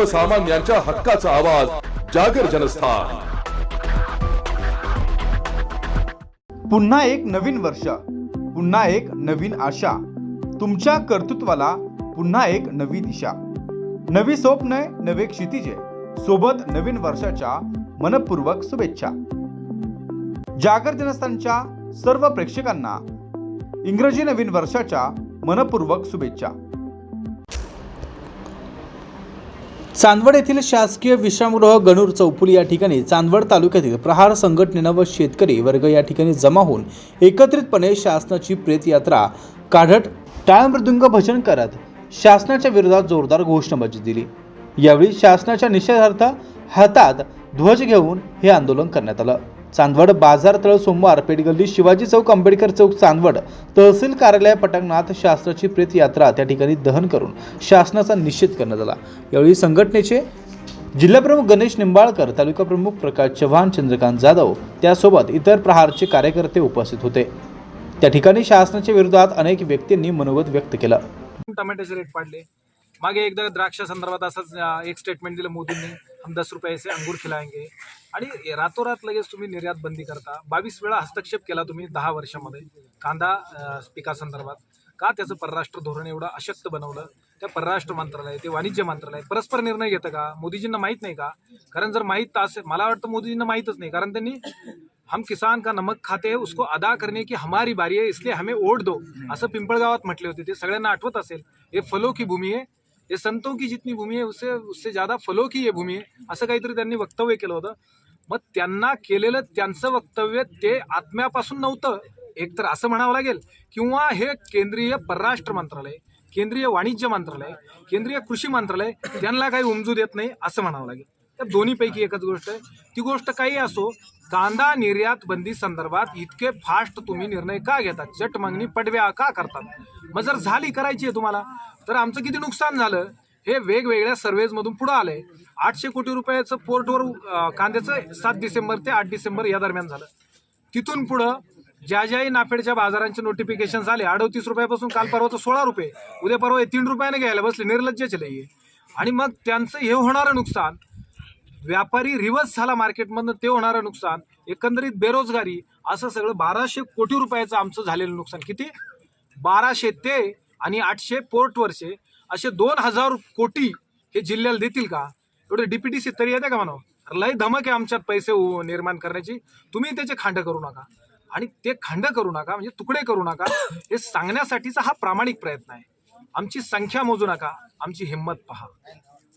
सर्वसामान्यांच्या हक्काचा आवाज जागर जनस्थान. पुन्हा एक नवीन वर्ष पुन्हा एक नवीन आशा. तुमच्या कर्तृत्वाला पुन्हा एक नवी दिशा. नवी स्वप्न नवे क्षितिजे. सोबत नवीन वर्षाच्या मनपूर्वक शुभेच्छा. जागर जनस्थानच्या सर्व प्रेक्षकांना इंग्रजी नवीन वर्षाच्या मनपूर्वक शुभेच्छा. चांदवड येथील शासकीय विश्रामगृह गणूर चौफुली या ठिकाणी चांदवड तालुक्यातील प्रहार संघटनेनं व शेतकरी वर्ग या ठिकाणी जमा होऊन एकत्रितपणे शासनाची प्रेतयात्रा काढत टाळमृदुंग भजन करत शासनाच्या विरोधात जोरदार घोषणाबाजी दिली. यावेळी शासनाच्या निषेधार्थ हातात ध्वज घेऊन हे आंदोलन करण्यात आलं. चांदवड बाजार तळ सोमवार पेठ गल्ली शिवाजी चौक आंबेडकर चौक चांदवड तहसील कार्यालय पटांगणात शासनाची प्रेत यात्रा त्या ठिकाणी दहन करून शासनाचा निषेध करण्यात आला. यावेळी संघटनेचे जिल्हाप्रमुख गणेश निंबाळकर तालुका प्रमुख प्रकाश चव्हाण चंद्रकांत जाधव त्यासोबत इतर प्रहारचे कार्यकर्ते उपस्थित होते. त्या ठिकाणी शासनाच्या विरोधात अनेक व्यक्तींनी मनोगत व्यक्त केलं. टमाट्याचे रेट पाडले. मागे एकदा द्राक्षा संदर्भात असंच एक स्टेटमेंट दिलं मोदींनी. हम दस रुपये से अंगूर खिलाएंगे। आणि रातोरात लगेच तुम्ही निर्यात बंदी करता. बावीस वेळा हस्तक्षेप केला तुम्ही दहा वर्षामध्ये. कांदा पिकासंदर्भात. का त्याचं परराष्ट्र धोरण एवढं अशक्त बनवलं? त्या परराष्ट्र मंत्रालय ते वाणिज्य मंत्रालय परस्पर निर्णय घेतं का? मोदीजींना माहीत नाही का? कारण जर माहीत असेल मला वाटतं मोदीजींना माहीतच नाही. कारण त्यांनी हम किसान का नमक खाते है उसको अदा करने की हमारी बारी है इसलिए हमें ओढ दो असं पिंपळगावात म्हटले होते. ते सगळ्यांना आठवत असेल. हे फलो की भूमी आहे हे संतों की जितनी भूमी आहे उससे उससे ज्यादा फलो की ये भूमी आहे असं काहीतरी त्यांनी वक्तव्य केलं होतं. मग त्यांना केलेलं त्यांचं वक्तव्य ते आत्म्यापासून नव्हतं. एकतर असं म्हणावं लागेल किंवा हे केंद्रीय परराष्ट्र मंत्रालय केंद्रीय वाणिज्य मंत्रालय केंद्रीय कृषी मंत्रालय त्यांना काही उमजू देत नाही असं म्हणावं लागेल. त्या दोन्हीपैकी एकच गोष्ट आहे. ती गोष्ट काही असो कांदा निर्यात बंदी संदर्भात इतके फास्ट तुम्ही निर्णय का घेतात? चट मागणी पडव्या का करतात? मग जर झाली करायची आहे तुम्हाला. तर आमचं किती नुकसान झालं हे वेगवेगळ्या सर्वेजमधून पुढं आलंय. आठशे कोटी रुपयाचं पोर्टवर कांद्याचं सात डिसेंबर ते आठ डिसेंबर या दरम्यान झालं. तिथून पुढं ज्या ज्याही नाफेडच्या बाजारांचे नोटिफिकेशन झाले अडतीस रुपयापासून काल परवाचं सोळा रुपये उद्या परवा हे तीन रुपयाने घ्यायला बसले निर्लज्जचे लई आणि मग त्यांचं हे होणारं नुकसान व्यापारी रिवर्स झाला मार्केटमधनं ते होणारं नुकसान. एकंदरीत बेरोजगारी असं सगळं बाराशे कोटी रुपयाचं आमचं झालेलं नुकसान. किती? बाराशे ते आणि आठशे पोर्टवरचे असे दोन हजार कोटी हे जिल्ह्याला देतील का? एवढे सी तरी येते का म्हणा लय धमक आहे आमच्यात पैसे निर्माण करण्याची. तुम्ही त्याचे खांड करू नका. आणि ते खांड करू नका म्हणजे तुकडे करू नका हे सांगण्यासाठीचा हा प्रामाणिक प्रयत्न आहे. आमची संख्या मोजू नका आमची हिंमत पहा.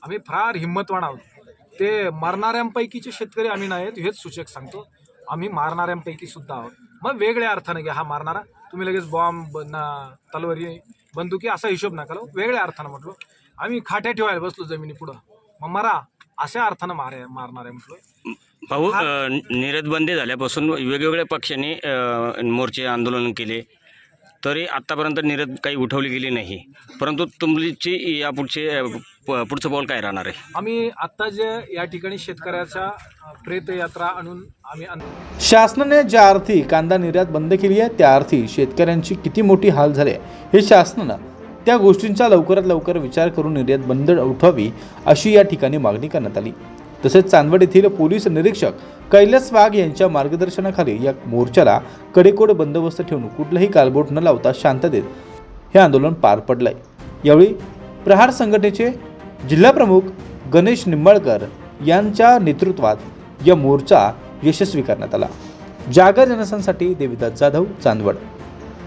आम्ही फार हिंमतवान आहोत. ते मरणाऱ्यांपैकीचे शेतकरी आम्ही नाहीत हेच सूचक सांगतो. आम्ही मारणाऱ्यांपैकी सुद्धा आहोत. मग वेगळ्या अर्थाने घ्या हा मारणारा. तुम्ही लगेच बॉम्ब न- तलवारी बंदुकी असा हिशोब नका लावू. वेगळ्या अर्थानं म्हटलो. आम्ही खाट्या ठेवायला बसलो जमिनी पुढं. मग मरा अशा अर्थानं मारे मारणार आहे म्हटलं. भाऊ निर्यात बंदी झाल्यापासून वेगवेगळ्या पक्षांनी मोर्चे आंदोलन केले. तरी आत्तापर्यंत निर्यात काही उठवली गेली नाही. परंतु तुमची यापुढचे प- पुढचं पाऊल काय राहणार आहे? आम्ही आत्ता जे या ठिकाणी शेतकऱ्याच्या अ, प्रेत यात्रा आणून आम्ही शासनाने ज्या अर्थी कांदा निर्यात बंद केली आहे त्या अर्थी शेतकऱ्यांची किती मोठी हाल झाले हे शासनानं त्या गोष्टींचा लवकरात लवकर विचार करून निर्यात बंद उठवावी अशी या ठिकाणी मागणी करण्यात आली. तसेच चांदवड येथील पोलीस निरीक्षक कैलास वाघ यांच्या मार्गदर्शनाखाली या मोर्चाला कडेकोड बंदोबस्त ठेवून कुठलंही कालबोट न लावता शांततेत हे आंदोलन पार पडलंय. यावेळी प्रहार संघटनेचे जिल्हाप्रमुख गणेश निंबाळकर यांच्या नेतृत्वात या मोर्चा यशस्वी करण्यात आला. जागर जनसांसाठी देविदास जाधव चांदवड.